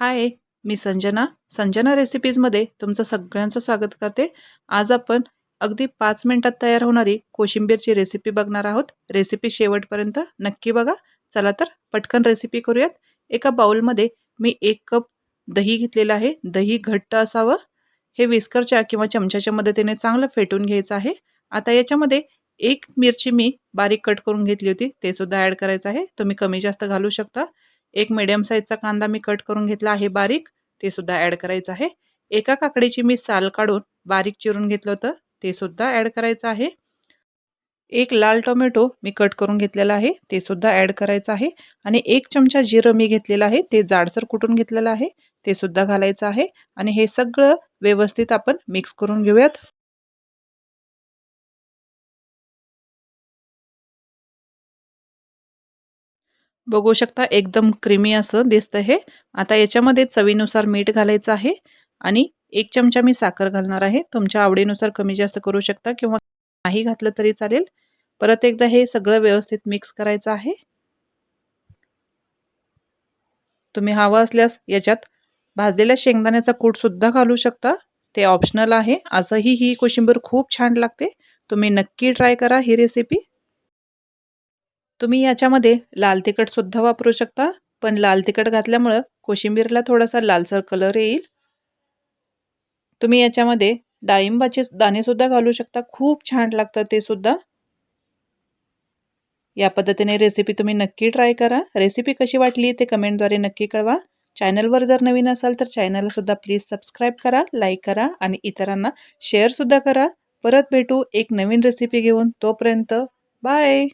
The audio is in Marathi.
हाय मी संजना. संजना रेसिपीजमध्ये तुमचं सगळ्यांचं स्वागत करते. आज आपण अगदी पाच मिनटात तयार होणारी कोशिंबीरची रेसिपी बघणार आहोत. रेसिपी शेवटपर्यंत नक्की बघा. चला तर पटकन रेसिपी करूयात. एका बाउलमध्ये मी एक कप दही घेतलेलं आहे. दही घट्ट असावं. हे विस्करच्या किंवा चमच्याच्या मदतीने चांगलं फेटून घ्यायचं आहे. आता याच्यामध्ये एक मिरची मी बारीक कट करून घेतली होती. ते सुद्धा ॲड करायचं आहे. तुम्ही कमी जास्त घालू शकता. एक मिडियम साईजचा कांदा मी कट करून घेतला आहे बारीक ते सुद्धा ॲड करायचं आहे. एका काकडीची मी साल काढून बारीक चिरून घेतलं होतं ते सुद्धा ॲड करायचं आहे. एक लाल टोमॅटो मी कट करून घेतलेला आहे ते सुद्धा ॲड करायचं आहे. आणि एक चमचा जिरं मी घेतलेलं आहे ते जाडसर कुटून घेतलेलं आहे ते सुद्धा घालायचं आहे. आणि हे सगळं व्यवस्थित आपण मिक्स करून घेऊयात. बघू शकता एकदम क्रीमी असं दिसतं हे. आता याच्यामध्ये चवीनुसार मीठ घालायचं आहे आणि एक चमचा मी साखर घालणार आहे. तुमच्या आवडीनुसार कमी जास्त करू शकता किंवा नाही घातलं तरी चालेल. परत एकदा हे सगळं व्यवस्थित मिक्स करायचं आहे. तुम्ही हवं असल्यास याच्यात भाजलेल्या शेंगदाण्याचा कूटसुद्धा घालू शकता. ते ऑप्शनल आहे. असंही ही कोशिंबीर खूप छान लागते. तुम्ही नक्की ट्राय करा ही रेसिपी तुम्ही याच्यामध्ये लाल तिखटसुद्धा वापरू शकता पण लाल तिखट घातल्यामुळं कोशिंबीरला थोडासा लालसर कलर येईल. तुम्ही याच्यामध्ये डाळिंबाचे दाणेसुद्धा घालू शकता खूप छान लागतं ते सुद्धा. या पद्धतीने रेसिपी तुम्ही नक्की ट्राय करा. रेसिपी कशी वाटली ते कमेंटद्वारे नक्की कळवा. चॅनलवर जर नवीन असाल तर चॅनलसुद्धा प्लीज सबस्क्राईब करा लाईक करा आणि इतरांना शेअरसुद्धा करा. परत भेटू एक नवीन रेसिपी घेऊन. तोपर्यंत बाय